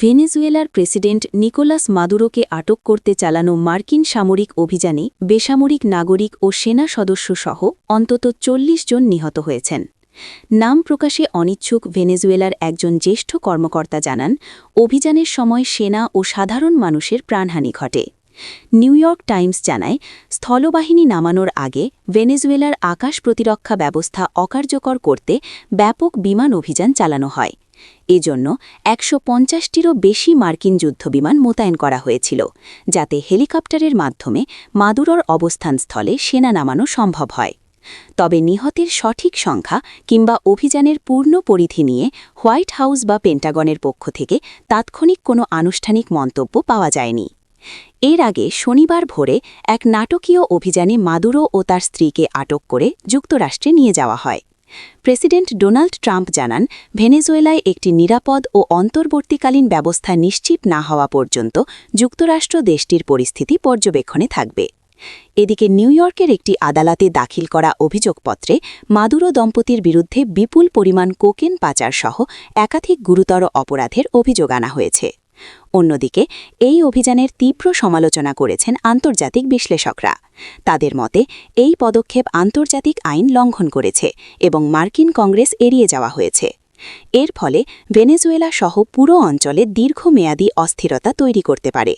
ভেনেজুয়েলার president Nicolas মাদুরোকে আটক করতে চালানো মার্কিন সামরিক অভিযানে বেসামরিক নাগরিক ও সেনা সদস্যসহ অন্তত চল্লিশ জন নিহত হয়েছেন। নাম প্রকাশে অনিচ্ছুক ভেনেজুয়েলার একজন জ্যেষ্ঠ কর্মকর্তা জানান, অভিযানের সময় সেনা ও সাধারণ মানুষের প্রাণহানি ঘটে। নিউ ইয়র্ক টাইমস জানায়, স্থলবাহিনী নামানোর আগে ভেনেজুয়েলার আকাশ প্রতিরক্ষা ব্যবস্থা অকার্যকর করতে ব্যাপক বিমান অভিযান চালানো হয়। এজন্য একশো পঞ্চাশটিরও বেশি মার্কিন যুদ্ধবিমান মোতায়েন করা হয়েছিল, যাতে হেলিকপ্টারের মাধ্যমে মাদুরর অবস্থানস্থলে সেনা নামানো সম্ভব হয়। তবে নিহতের সঠিক সংখ্যা কিংবা অভিযানের পূর্ণ পরিধি নিয়ে হোয়াইট হাউস বা পেন্টাগনের পক্ষ থেকে তাৎক্ষণিক কোনো আনুষ্ঠানিক মন্তব্য পাওয়া যায়নি। এর আগে শনিবার ভোরে এক নাটকীয় অভিযানে মাদুরো ও তার স্ত্রীকে আটক করে যুক্তরাষ্ট্রে নিয়ে যাওয়া হয়। প্রেসিডেন্ট ডোনাল্ড ট্রাম্প জানান, ভেনেজুয়েলায় একটি নিরাপদ ও অন্তর্বর্তীকালীন ব্যবস্থা নিশ্চিত না হওয়া পর্যন্ত যুক্তরাষ্ট্র দেশটির পরিস্থিতি পর্যবেক্ষণে থাকবে। এদিকে নিউ ইয়র্কের একটি আদালতে দাখিল করা অভিযোগপত্রে মাদুরো দম্পতির বিরুদ্ধে বিপুল পরিমাণ কোকেন পাচার সহ একাধিক গুরুতর অপরাধের অভিযোগ আনা হয়েছে। অন্যদিকে, এই অভিযানের তীব্র সমালোচনা করেছেন আন্তর্জাতিক বিশ্লেষকরা। তাদের মতে, এই পদক্ষেপ আন্তর্জাতিক আইন লঙ্ঘন করেছে এবং মার্কিন কংগ্রেস এড়িয়ে যাওয়া হয়েছে। এর ফলে ভেনেজুয়েলা সহ পুরো অঞ্চলে দীর্ঘমেয়াদী অস্থিরতা তৈরি করতে পারে।